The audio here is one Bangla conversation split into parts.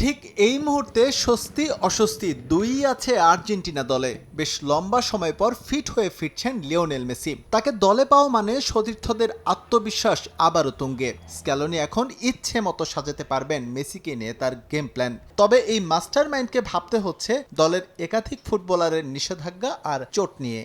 ঠিক এই মুহূর্তে স্বস্তি, অস্বস্তি দুই আছে আর্জেন্টিনা দলে। বেশ লম্বা সময় পর ফিট হয়ে ফিরছেন লিওনেল মেসি। তাকে দলে পাওয়া মানে সতীর্থদের আত্মবিশ্বাস আবারও তুঙ্গে। স্ক্যালোনি এখন ইচ্ছে মতো সাজাতে পারবেন মেসিকে নিয়ে তার গেম প্ল্যান তবে এই মাস্টার মাইন্ডকে ভাবতে হচ্ছে দলের একাধিক ফুটবলারের নিষেধাজ্ঞা আর চোট নিয়ে.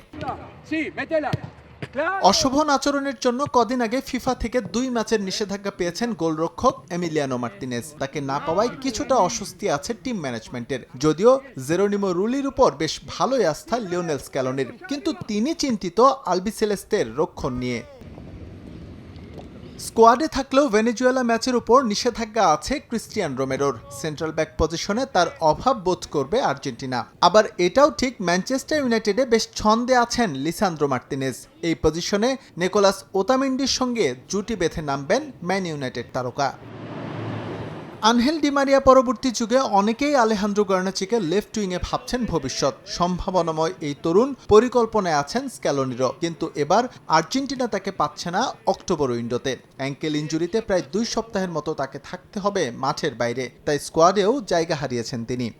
অশোভন আচরণের জন্য কদিন আগে ফিফা থেকে দুই ম্যাচের নিষেধাজ্ঞা পেয়েছেন গোলরক্ষক এমিলিয়ানো মার্তিনেজ তাকে না পাওয়ায় কিছুটা অস্বস্তি আছে টিম ম্যানেজমেন্টের। যদিও জেরোনিমো রুলির উপর বেশ ভালোই আস্থা লিওনেল স্ক্যালনের। কিন্তু তিনি চিন্তিত আলবিসেলেস্তের রক্ষণ নিয়ে। স্কোয়াডে থাকলেও ভেনেজুয়েলা ম্যাচের উপর নিষেধাজ্ঞা আছে ক্রিস্টিয়ান রোমেরোর। সেন্ট্রাল ব্যাক পজিশনে তার অভাব বোধ করবে আর্জেন্টিনা। আবার এটাও ঠিক ম্যানচেস্টার ইউনাইটেডে বেশ ছন্দে আছেন লিসান্দ্রো মার্তিনেজ। এই পজিশনে নিকোলাস ওতামিন্ডির সঙ্গে জুটি বেঁধে নামবেন ম্যান ইউনাইটেড তারকা। আনহেল ডিমারিয়া পরবর্তী যুগে অনেকেই আলেহান্দ্রো গার্নাচিকে লেফট উইংয়ে ভাবছেন ভবিষ্যৎ। সম্ভাবনাময় এই তরুণ পরিকল্পনায় আছেন স্ক্যালোনিরও কিন্তু এবার আর্জেন্টিনা তাকে পাচ্ছে না অক্টোবর উইন্ডোতে। অ্যাঙ্কেল ইঞ্জুরিতে প্রায় দুই সপ্তাহের মতো তাকে থাকতে হবে মাঠের বাইরে। তাই স্কোয়াডেও জায়গা হারিয়েছেন তিনি।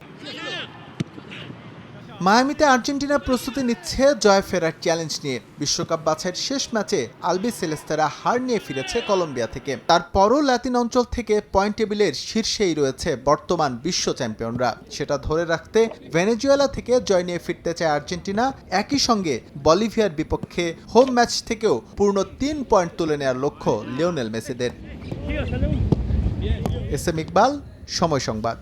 মায়ামিতে আর্জেন্টিনা প্রস্তুতি নিচ্ছে জয় ফেরার চ্যালেঞ্জ নিয়ে। বিশ্বকাপ বাছাইয়ের শেষ ম্যাচে আলবি সেলেস্তারা হার নিয়ে ফিরেছে কলম্বিয়া থেকে। তারপরও লাতিন অঞ্চল থেকে পয়েন্ট টেবিলের শীর্ষেই রয়েছে বর্তমান বিশ্ব চ্যাম্পিয়নরা। সেটা ধরে রাখতে ভেনেজুয়েলা থেকে জয় নিয়ে ফিরতে চায় আর্জেন্টিনা। একই সঙ্গে বলিভিয়ার বিপক্ষে হোম ম্যাচ থেকেও পূর্ণ তিন পয়েন্ট তুলে নেওয়ার লক্ষ্য লিওনেল মেসিদের। এস এম ইকবাল, সময় সংবাদ।